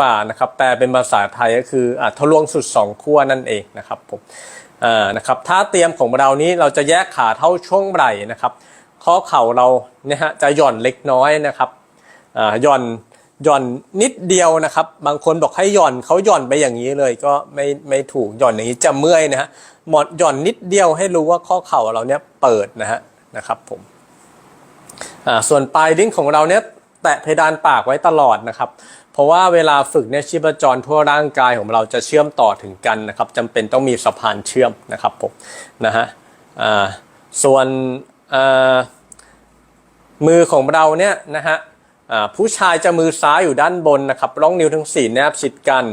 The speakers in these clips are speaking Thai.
ฝานะครับแปลเป็นภาษาไทยก็คืออ่าทะลวงสุดสองขั้วนั่นเองนะครับผมอ่านะครับท่าเตรียมของเรานี้เราจะแยกขาเท่าช่วงไหล่นะครับ ข้อเข่าเราเนี่ยฮะจะหย่อนเล็กน้อยนะครับอ่าหย่อนหย่อนนิดเดียวนะครับ บางคนบอกให้หย่อนเขาหย่อนไปอย่างนี้เลยก็ไม่ไม่ถูกหย่อนอย่างนี้จะเมื่อยนะฮะหมดหย่อนนิดเดียวให้รู้ว่าข้อเข่าเราเนี่ยเปิดนะฮะนะครับผมอ่าส่วนปลายลิ้นของเราเนี่ย แตะเพดานปากไว้ตลอดนะครับ เพราะว่าเวลาฝึกเนี่ยชีพจรทั่วร่างกายของเราจะเชื่อมต่อถึงกันนะครับจำเป็นต้องมีสะพานเชื่อมนะครับผมนะฮะส่วนมือของเราเนี่ยนะฮะผู้ชายจะมือซ้ายอยู่ด้านบนนะครับร่องนิ้วทั้งสี่แนบชิดกัน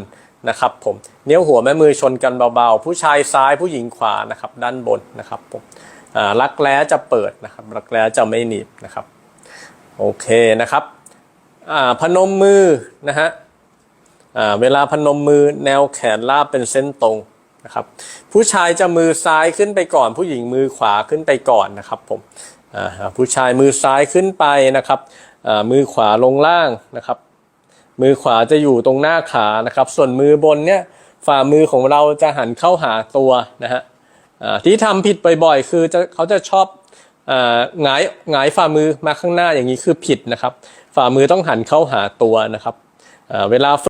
นะครับผมนิ้วหัวแม่มือชนกันเบาๆ ผู้ชายซ้ายผู้หญิงขวานะครับด้านบนนะครับผมรักแร้จะเปิดนะครับรักแร้จะไม่หนีบนะครับโอเคนะครับ พนมมือนะฮะอ่าเวลาพนมมือแนวแขนราบเป็นเส้นตรงนะครับ ผู้ชายจะมือซ้ายขึ้นไปก่อน ผู้หญิงมือขวาขึ้นไปก่อนนะครับผมอ่าผู้ชายมือซ้ายขึ้นไปนะครับอ่ามือขวาลงล่างนะครับ มือขวาจะอยู่ตรงหน้าขานะครับ ส่วนมือบนเนี่ยฝ่ามือของเราจะหันเข้าหาตัวนะฮะอ่าที่ทำผิดบ่อยๆ คือจะเขาจะชอบ หงายหงายฝ่ามือมาข้างหน้าอย่างนี้คือผิดนะครับ ฝ่ามือต้องหันเข้าหาตัวนะครับเวลา